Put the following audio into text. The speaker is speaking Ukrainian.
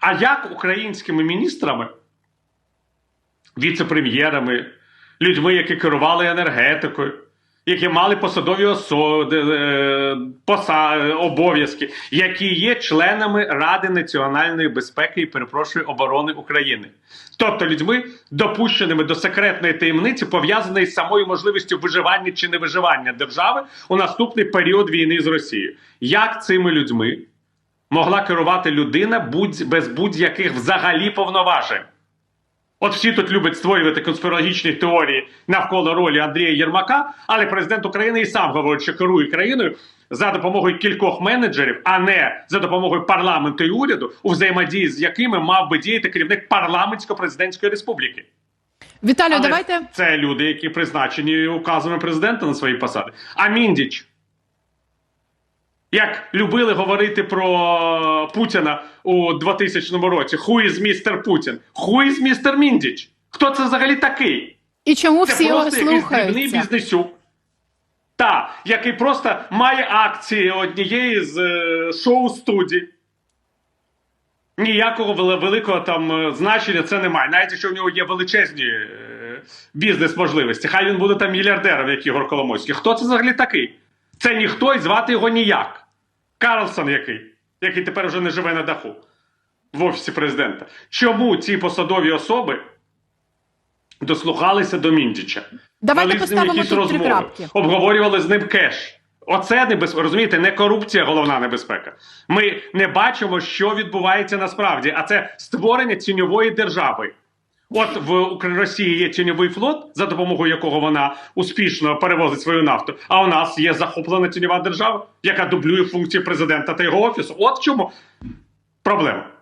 А як українськими міністрами, віце-прем'єрами, людьми, які керували енергетикою, які мали посадові особи, е, поса- обов'язки, які є членами Ради національної безпеки і перепрошую оборони України, тобто людьми, допущеними до секретної таємниці, пов'язаної з самою можливістю виживання чи невиживання держави у наступний період війни з Росією. Як цими людьми могла керувати людина будь без будь-яких взагалі повноважень? От всі тут люблять створювати конспірологічні теорії навколо ролі Андрія Єрмака, але президент України і сам говорить, що керує країною за допомогою кількох менеджерів, а не за допомогою парламенту і уряду, у взаємодії з якими мав би діяти керівник парламентсько-президентської республіки. Віталію, давайте це люди, які призначені указами президента на свої посади. А Міндіч, як любили говорити про Путіна у 2000 році, who is Mr. Путін? Who is Mr. Міндіч? Хто це взагалі такий? і чому Це всі його дрібний бізнесюк. Та, який просто має акції однієї з е, шоу-студій. Ніякого великого там е, значення це немає. Навіть якщо в нього є величезні е, бізнес-можливості. Хай він буде там мільярдером, як Ігор Коломойський. Хто це взагалі такий? Це ніхто і звати його ніяк. Карлсон який, який тепер вже не живе на даху в офісі президента. Чому ці посадові особи дослухалися до Міндіча? Давайте поставимо якісь тут три крапки. обговорювали з ним кеш. Оце небезпека. Розумієте, не корупція головна небезпека. Ми не бачимо, що відбувається насправді, а це створення тіньової держави. От в Україні є тіньовий флот, за допомогою якого вона успішно перевозить свою нафту. А у нас є захоплена тіньова держава, яка дублює функції президента та його офісу. От в чому проблема.